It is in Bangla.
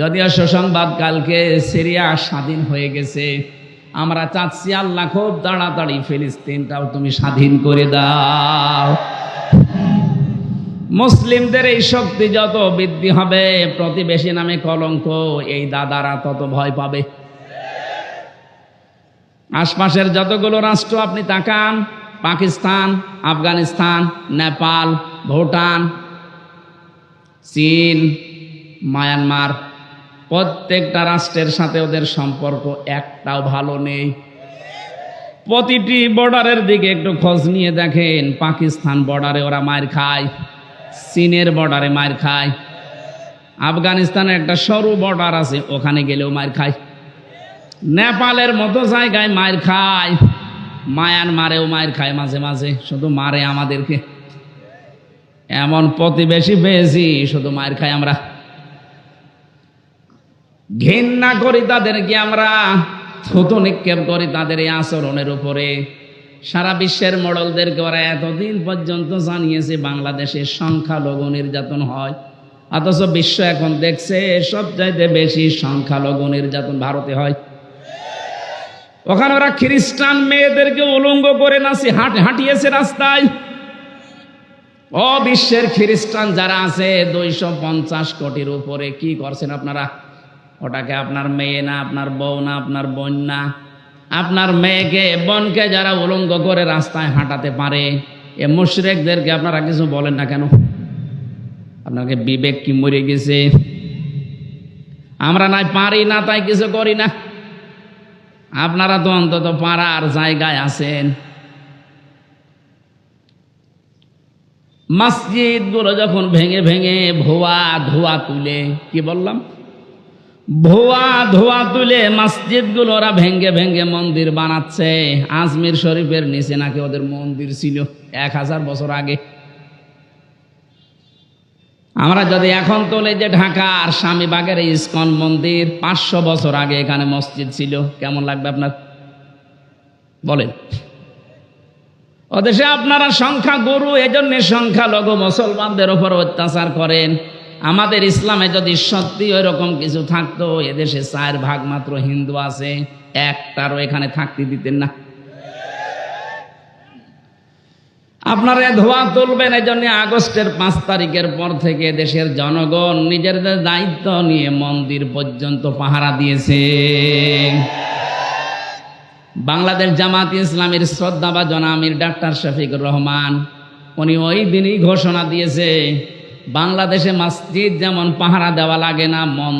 যদিও সুসংবাদ কালকে সিরিয়া স্বাধীন হয়ে গেছে, আমরা চাচ্ছি আল্লাহ খুব তাড়াতাড়ি ফিলিস্তিনটাও তুমি স্বাধীন করে দাও। মুসলিমদের এই শক্তি যত বৃদ্ধি হবে, প্রতিবেশী নামে কলঙ্ক, এই দাদারা তত ভয় পাবে। আশপাশের যতগুলো রাষ্ট্র আপনি তাকান, পাকিস্তান, আফগানিস্তান, নেপাল, ভুটান, চীন, মায়ানমার প্রত্যেকটা রাষ্ট্রের সাথে ওদের সম্পর্ক একটাও ভালো নেই। প্রতিটি বর্ডারের দিকে একটু খোঁজ নিয়ে দেখেন, পাকিস্তান বর্ডারে ওরা মার খায়, চীনের বর্ডারে মার খায় আফগানিস্তানের একটা সরু বর্ডার আছে, ওখানে গেলেও মার খায়। নেপালের মতো জায়গায় মার খায়, মায়ানমারেও মার খায় মাঝে মাঝে, শুধু মারে আমাদেরকে। এমন প্রতিবেশী পেয়েছি, শুধু মার খাই আমরা। ঘৃণা করি তাদেরকে আমরা? থুতু নিক্ষেপ করি তাদের এই আচরণের উপরে। সারা বিশ্বের মডলদেরকে ওরা এতদিন পর্যন্ত জানিয়েছে বাংলাদেশের সংখ্যালঘু নির্যাতন হয়। অথচ বিশ্ব এখন দেখছে সবচাইতে বেশি সংখ্যালঘু নির্যাতন ভারতে হয়। ওখানে ওরা খ্রিস্টান মেয়েদেরকে উলঙ্গ করে নাচি হাট হাঁটিয়েছে রাস্তায়। ও বিশ্বের খ্রিস্টান যারা আছে, দুইশো পঞ্চাশ কোটির উপরে কি করছেন আপনারা? ওটাকে আপনার মেয়ে না, আপনার বউ না, আপনার বোন না। আপনার মেয়েকে, বোনকে যারা উলঙ্গ করে রাস্তায় হাঁটাতে পারে, এ মুশরেকদেরকে আপনারা কিছু বলেন না কেন? আপনাকে বিবেক কি মরে গেছে? আমরা নাই পারি না, তাই কিছু করি না। আপনারা তো অন্তত পাড়ার জায়গায় আছেন। মসজিদগুলো যখন ভেঙে ভেঙে ভুয়া ধোয়া তুলে, কি বললাম? ভুয়া ধোয়া তুলে মসজিদগুলো ওরা ভেঙ্গে ভেঙ্গে মন্দির বানাচ্ছে। আজমির শরীফের নিচে নাকি ওদের মন্দির ছিল এক হাজার বছর আগে। আমরা যদি এখন তোলে যে ঢাকার স্বামীবাগের ইস্কন মন্দির, পাঁচশো বছর আগে এখানে মসজিদ ছিল। কেমন লাগবে আপনার? বলেন। ওদেশে আপনারা সংখ্যা গরু এজন্য সংখ্যালঘু মুসলমানদের ওপর অত্যাচার করেন। আমাদের ইসলামে যদি সত্যি ওই রকম কিছু থাকতো, এদেশে চার ভাগ মাত্র হিন্দু আছে, একটারও এখানে থাকতে দিতেন না। আপনারা ধোয়া তুলবেন এই জন্য আগস্টের পাঁচ তারিখের পর থেকে দেশের জনগণ নিজের দায়িত্ব নিয়ে মন্দির পর্যন্ত পাহারা দিয়েছে। বাংলাদেশ জামাত ইসলামের শ্রদ্ধা বা জনামির ডাক্তার শফিকুর রহমান, উনি ওই দিনই ঘোষণা দিয়েছে বাংলাদেশে মসজিদ যেমন পাহারা দেওয়া লাগে না মন